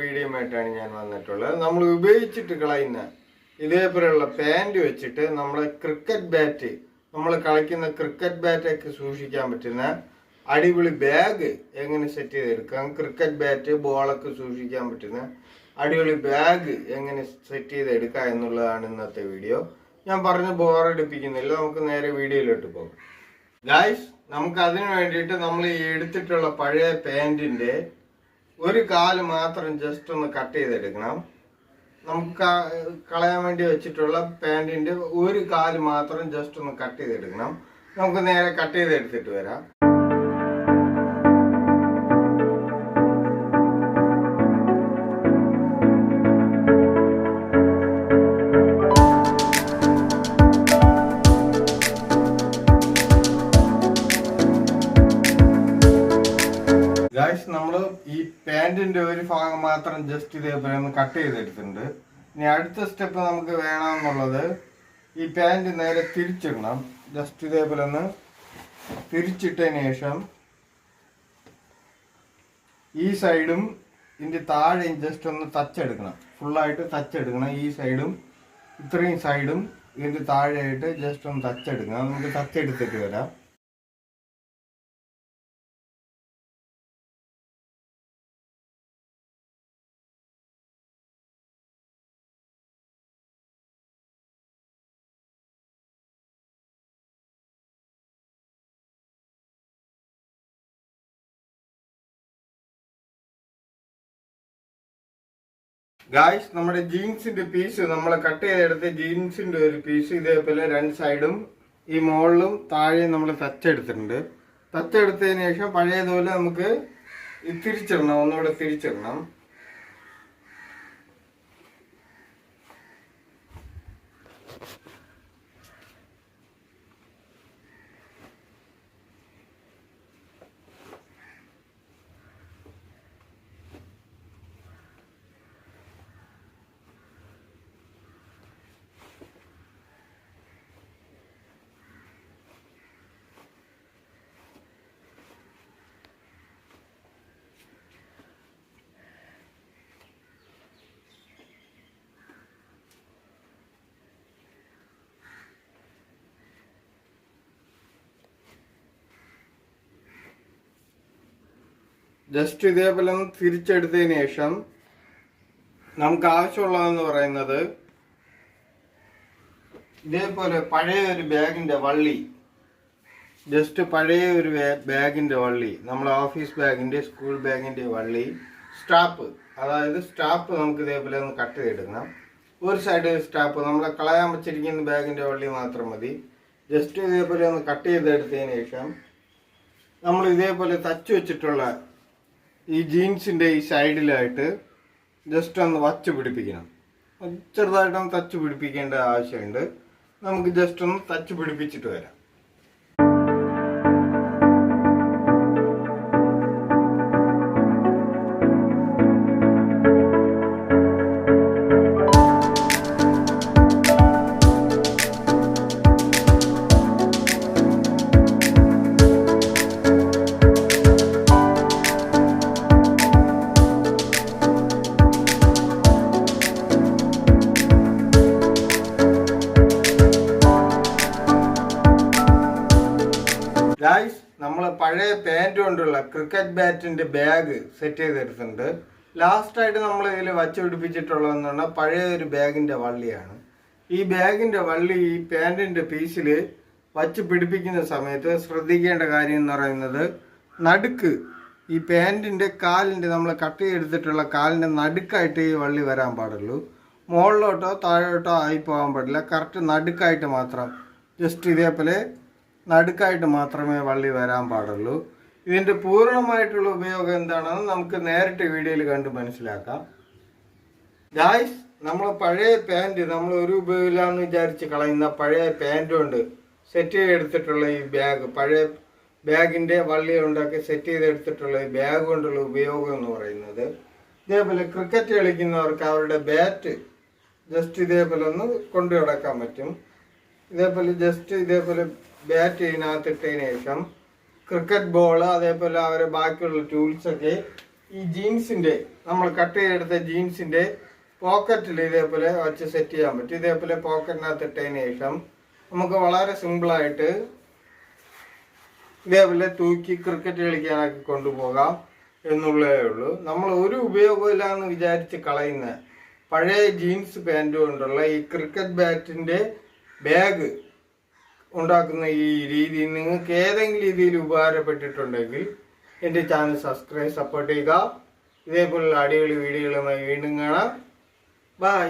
Video ആയിട്ടാണ് ഞാൻ വന്നിട്ടുള്ളത്. നമ്മൾ ഉപയോഗിച്ചിട്ട് കളയുന്ന ഇതേപോലെയുള്ള പാന്റ് വെച്ചിട്ട് നമ്മളെ ക്രിക്കറ്റ് ബാറ്റ് നമ്മൾ കളിക്കുന്ന ക്രിക്കറ്റ് ബാറ്റൊക്കെ സൂക്ഷിക്കാൻ പറ്റുന്ന അടിപൊളി ബാഗ് എങ്ങനെ സെറ്റ് ചെയ്തെടുക്കാം? ക്രിക്കറ്റ് ബാറ്റ് ബോളൊക്കെ സൂക്ഷിക്കാൻ പറ്റുന്ന അടിപൊളി ബാഗ് എങ്ങനെ സെറ്റ് ചെയ്തെടുക്കാം എന്നുള്ളതാണ് ഇന്നത്തെ വീഡിയോ ഞാൻ പറഞ്ഞ് ബോറടിപ്പിക്കുന്നില്ല നമുക്ക് നേരെ വീഡിയോയിലോട്ട് പോകാം. ഗായ്സ് നമുക്ക് അതിന് വേണ്ടിയിട്ട് നമ്മൾ ഈ എടുത്തിട്ടുള്ള പഴയ പാന്റിന്റെ ഒരു കാൽ മാത്രം ജസ്റ്റ് ഒന്ന് കട്ട് ചെയ്തെടുക്കണം. നമുക്ക് കളയാൻ വേണ്ടി വെച്ചിട്ടുള്ള പാന്റിന്റെ ഒരു കാൽ മാത്രം ജസ്റ്റ് ഒന്ന് കട്ട് ചെയ്തെടുക്കണം. നമുക്ക് നേരെ കട്ട് ചെയ്തെടുത്തിട്ട് വരാം. ഗായ്സ് നമ്മൾ ഈ പാന്റിന്റെ ഒരു ഭാഗം മാത്രം ജസ്റ്റ് ഇതേപോലെ ഒന്ന് കട്ട് ചെയ്തെടുത്തിട്ടുണ്ട്. ഇനി അടുത്ത സ്റ്റെപ്പ് നമുക്ക് വേണമെന്നുള്ളത് ഈ പാന്റ് നേരെ തിരിച്ചിടണം. ജസ്റ്റ് ഇതേപോലെ ഒന്ന് തിരിച്ചിട്ടതിന് ശേഷം ഈ സൈഡും ഇതിന്റെ താഴെയും ജസ്റ്റ് ഒന്ന് തച്ചെടുക്കണം ഫുള്ളായിട്ട് തച്ചെടുക്കണം ഈ സൈഡും ഇത്രയും സൈഡും ഇതിന്റെ താഴെയായിട്ട് ജസ്റ്റ് ഒന്ന് തച്ചെടുക്കണം നമുക്ക് തച്ചെടുത്തിട്ട് വരാം. ഗായ്സ് നമ്മുടെ ജീൻസിന്റെ പീസ് നമ്മൾ കട്ട് ചെയ്തെടുത്ത ജീൻസിന്റെ ഒരു പീസ് ഇതേപോലെ രണ്ട് സൈഡും ഈ മുകളിലും താഴെയും നമ്മൾ തച്ചെടുത്തിട്ടുണ്ട് തച്ചെടുത്തതിന് ശേഷം പഴയതുപോലെ നമുക്ക് തിരിച്ചിടണം ഒന്നുകൂടെ തിരിച്ചിടണം. ജസ്റ്റ് ഇതേപോലെ ഒന്ന് തിരിച്ചെടുത്തതിന് ശേഷം നമുക്ക് ആവശ്യമുള്ളതെന്ന് പറയുന്നത് ഇതേപോലെ പഴയ ഒരു ബാഗിന്റെ വള്ളി. ജസ്റ്റ് പഴയ ഒരു ബാഗിന്റെ വള്ളി. നമ്മളെ ഓഫീസ് ബാഗിന്റെ സ്കൂൾ ബാഗിന്റെ വള്ളി. സ്റ്റാപ്പ്. അതായത് സ്റ്റാപ്പ് നമുക്ക് ഇതേപോലെ ഒന്ന് കട്ട് ചെയ്തെടുക്കണം. ഒരു സൈഡ് സ്റ്റാപ്പ്. നമ്മളെ കളയാൻ വെച്ചിരിക്കുന്ന ബാഗിന്റെ വള്ളി മാത്രം മതി. ജസ്റ്റ് ഇതേപോലെ ഒന്ന് കട്ട് ചെയ്തെടുത്തതിന് ശേഷം നമ്മൾ ഇതേപോലെ തച്ചു വെച്ചിട്ടുള്ള ഈ ജീൻസിന്റെ ഈ സൈഡിലായിട്ട് ജസ്റ്റ് ഒന്ന് വച്ച് പിടിപ്പിക്കണം. ചെറുതായിട്ടൊന്ന് തച്ച് പിടിപ്പിക്കേണ്ട ആവശ്യമുണ്ട്. നമുക്ക് ജസ്റ്റ് ഒന്ന് തച്ച് പിടിപ്പിച്ചിട്ട് വരാം. ഗായ്സ് നമ്മൾ പഴയ പാന്റ് കൊണ്ടുള്ള ക്രിക്കറ്റ് ബാറ്റിന്റെ ബാഗ് സെറ്റ് ചെയ്തെടുത്തിട്ടുണ്ട്. ലാസ്റ്റ് ആയിട്ട് നമ്മൾ ഇതിൽ വച്ച് പിടിപ്പിച്ചിട്ടുള്ളതെന്ന് പറഞ്ഞാൽ പഴയ ഒരു ബാഗിന്റെ വള്ളിയാണ്. ഈ ബാഗിന്റെ വള്ളി ഈ പാൻറിന്റെ പീസിൽ വച്ച് പിടിപ്പിക്കുന്ന സമയത്ത് ശ്രദ്ധിക്കേണ്ട കാര്യം എന്ന് പറയുന്നത് നടുക്ക് ഈ പാൻറിന്റെ കാലിന്റെ നമ്മൾ കട്ട് ചെയ്തെടുത്തിട്ടുള്ള കാലിന്റെ നടുക്കായിട്ട് ഈ വള്ളി വരാൻ പാടുള്ളൂ. മുകളിലോട്ടോ താഴോട്ടോ ആയി പോകാൻ പാടില്ല. കറക്റ്റ് നടുക്കായിട്ട് മാത്രം ജസ്റ്റ് ഇതേപോലെ നടുക്കായിട്ട് മാത്രമേ വള്ളി വരാൻ പാടുള്ളൂ. ഇതിന്റെ പൂർണമായിട്ടുള്ള ഉപയോഗം എന്താണെന്ന് നമുക്ക് നേരിട്ട് വീഡിയോയിൽ കണ്ട് മനസ്സിലാക്കാം. ഗായ്സ് നമ്മൾ പഴയ പാന്റ് നമ്മൾ ഒരു ഉപയോഗമില്ലാന്ന് വിചാരിച്ച് കളയുന്ന പഴയ പാന്റ് കൊണ്ട് സെറ്റ് ചെയ്തെടുത്തിട്ടുള്ള ഈ ബാഗ് പഴയ ബാഗിന്റെ വള്ളി കൊണ്ടൊക്കെ സെറ്റ് ചെയ്തെടുത്തിട്ടുള്ള ഈ ബാഗ് കൊണ്ടുള്ള ഉപയോഗം എന്ന് പറയുന്നത്. ഇതേപോലെ ക്രിക്കറ്റ് കളിക്കുന്നവർക്ക് അവരുടെ ബാറ്റ് ജസ്റ്റ് ഇതേപോലെ ഒന്ന് കൊണ്ടു കിടക്കാൻ പറ്റും. ഇതേപോലെ ജസ്റ്റ് ഇതേപോലെ ബാറ്റ് ഇതിനകത്ത് ഇട്ടതിന് ശേഷം ക്രിക്കറ്റ് ബോൾ അതേപോലെ അവരെ ബാക്കിയുള്ള ടൂൾസൊക്കെ ഈ ജീൻസിന്റെ നമ്മൾ കട്ട് ചെയ്തെടുത്ത ജീൻസിന്റെ പോക്കറ്റിൽ ഇതേപോലെ വച്ച് സെറ്റ് ചെയ്യാൻ പറ്റും. ഇതേപോലെ പോക്കറ്റിനകത്ത് ഇട്ടതിന് ശേഷം നമുക്ക് വളരെ സിമ്പിളായിട്ട് ഇതേപോലെ തൂക്കി ക്രിക്കറ്റ് കളിക്കാനൊക്കെ കൊണ്ടുപോകാം എന്നുള്ളതേ ഉള്ളൂ. നമ്മൾ ഒരു ഉപയോഗമില്ല എന്ന് വിചാരിച്ച് കളയുന്ന പഴയ ജീൻസ് പാന്റ് കൊണ്ടുള്ള ഈ ക്രിക്കറ്റ് ബാറ്റിന്റെ ബാഗ് ഉണ്ടാക്കുന്ന ഈ രീതി നിങ്ങൾക്ക് ഏതെങ്കിലും രീതിയിൽ ഉപകാരപ്പെട്ടിട്ടുണ്ടെങ്കിൽ എന്റെ ചാനൽ സബ്സ്ക്രൈബ് സപ്പോർട്ട് ചെയ്യുക. ഇതേപോലുള്ള അടിപൊളി വീഡിയോകളുമായി വീണ്ടും കാണാം. ബൈ